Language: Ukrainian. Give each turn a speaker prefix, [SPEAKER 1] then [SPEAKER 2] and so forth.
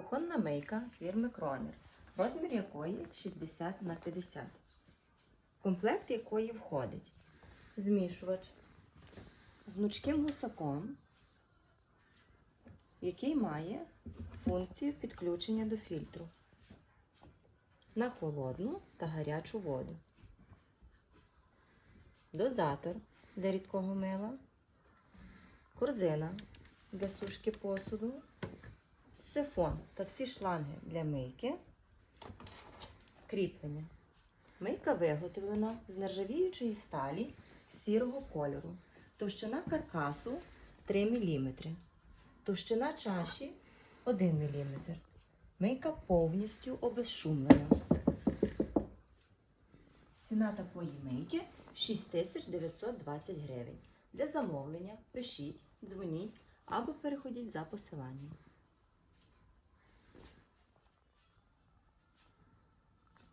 [SPEAKER 1] Кухонна мийка фірми Кронер, розмір якої 60 на 50. В комплект якої входить змішувач з гнучким гусаком, який має функцію підключення до фільтру на холодну та гарячу воду. Дозатор для рідкого мила, корзина для сушки посуду, сифон та всі шланги для мийки, кріплення. Мийка виготовлена з нержавіючої сталі сірого кольору. Товщина каркасу 3 мм. Товщина чаші 1 мм. Мийка повністю обезшумлена. Ціна такої мийки 6920 гривень. Для замовлення пишіть, дзвоніть або переходіть за посиланням.